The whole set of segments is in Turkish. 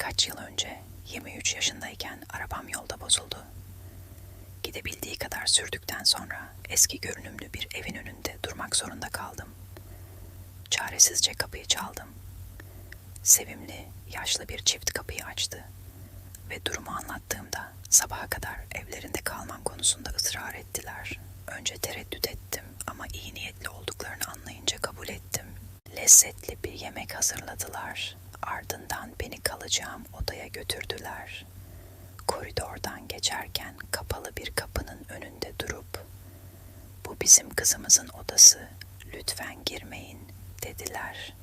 Birkaç yıl önce 23 yaşındayken arabam yolda bozuldu. Gidebildiği kadar sürdükten sonra eski görünümlü bir evin önünde durmak zorunda kaldım. Çaresizce kapıyı çaldım. Sevimli, yaşlı bir çift kapıyı açtı ve durumu anlattığımda sabaha kadar evlerinde kalmam konusunda ısrar ettiler. Önce tereddüt ettim ama iyi niyetli olduklarını anlayınca kabul ettim. Lezzetli yemek hazırladılar. Ardından beni kalacağım odaya götürdüler. Koridordan geçerken kapalı bir kapının önünde durup "Bu bizim kızımızın odası. Lütfen girmeyin." dediler.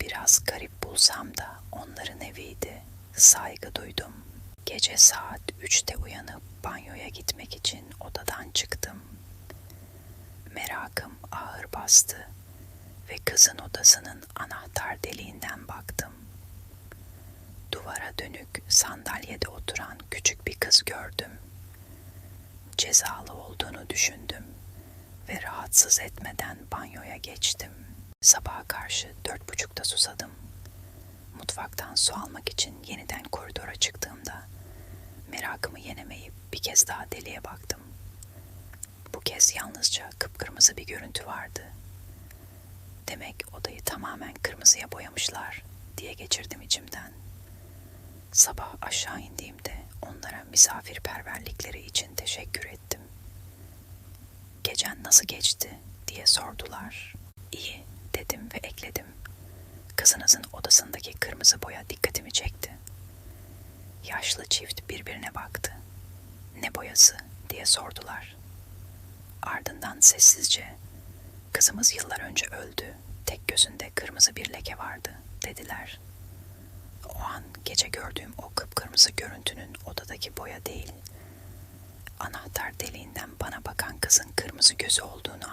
Biraz garip bulsam da onların eviydi. Saygı duydum. Gece saat üçte uyanıp banyoya gitmek için odadan çıktım. Merakım ağır bastı ve kızın odasının anahtar deliğinden baktım. Duvara dönük sandalyede oturan küçük bir kız gördüm. Cezalı olduğunu düşündüm ve rahatsız etmeden banyoya geçtim. Sabaha karşı dört buçukta susadım. Mutfaktan su almak için yeniden koridora çıktığımda merakımı yenemeyip bir kez daha deliğe baktım. Bu kez yalnızca kıpkırmızı bir görüntü vardı. Demek odayı tamamen kırmızıya boyamışlar diye geçirdim içimden. Sabah aşağı indiğimde onlara misafirperverlikleri için teşekkür ettim. Gecen nasıl geçti diye sordular. İyi dedim ve ekledim. Kızınızın odasındaki kırmızı boya dikkatimi çekti. Yaşlı çift birbirine baktı. Ne boyası diye sordular. Ardından sessizce kızımız yıllar önce öldü. Tek gözünde kırmızı bir leke vardı dediler. O an gece gördüğüm o kıpkırmızı görüntünün odadaki boya değil, anahtar deliğinden bana bakan kızın kırmızı gözü olduğunu